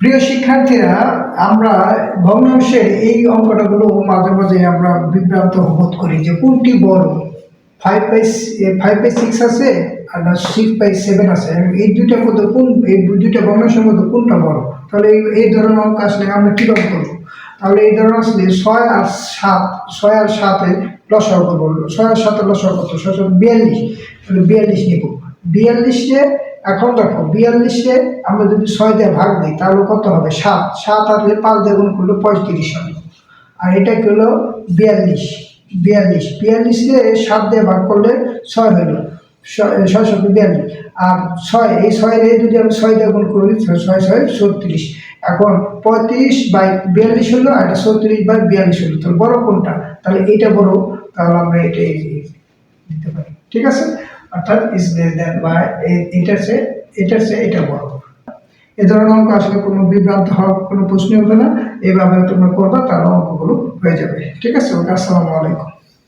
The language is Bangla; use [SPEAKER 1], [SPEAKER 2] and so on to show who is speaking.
[SPEAKER 1] প্রিয় শিক্ষার্থীরা, আমরা ভগ্নাংশের এই অঙ্কটাগুলো মাঝে মাঝে আমরা বিভ্রান্ত বোধ করি যে কোনটি বড়? Five by five by six আছে আর সিক্স বাই সেভেন আছে। এই দুইটার মধ্যে কোন, এই দুইটা ভগ্নাংশের মধ্যে কোনটা বড়? তাহলে এই ধরনের অঙ্ক আসলে আমরা কীভাবে করব? তাহলে এই ধরনের আসলে ছয় আর সাত, ছয় আর সাতে লসাও করব ছয় আর সাতে লসাও করতো ছয় বিয়াল্লিশ। তাহলে বিয়াল্লিশ নিব। বিয়াল্লিশে এখন দেখো, বিয়াল্লিশে আমরা যদি ছয় দিয়ে ভাগ দিই, তাহলে কত হবে? সাত। সাত আর পাঁচ দিয়ে গুণ করলে পঁয়ত্রিশ হবে। আর এটা কি হলো? বিয়াল্লিশ। বিয়াল্লিশ। বিয়াল্লিশে সাত দিয়ে ভাগ করলে ছয় হলো। ছয় শত বিয়াল্লিশ। আর ছয়, এই ছয় দিয়ে যদি আমি ছয় দিয়ে গুণ করি ছয় ছয় ছত্রিশ এখন পঁয়ত্রিশ বাই বিয়াল্লিশ হলো, আর এটা ছত্রিশ বাই বিয়াল্লিশ হলো। তাহলে বড় কোনটা? তাহলে এইটা বড়, তাহলে আমরা এটা দিতে পারি। ঠিক আছে? অর্থাৎ ইজ লেস দ্যান বা এটার চেয়ে এটার চেয়ে এটা বড়। এ ধরনের অঙ্ক আসলে কোনো বিভ্রান্ত হওয়ার কোনো প্রশ্নই হবে না। এইভাবে তোমরা করবা তার অঙ্কগুলো হয়ে যাবে। ঠিক আছে আসসালামু আলাইকুম।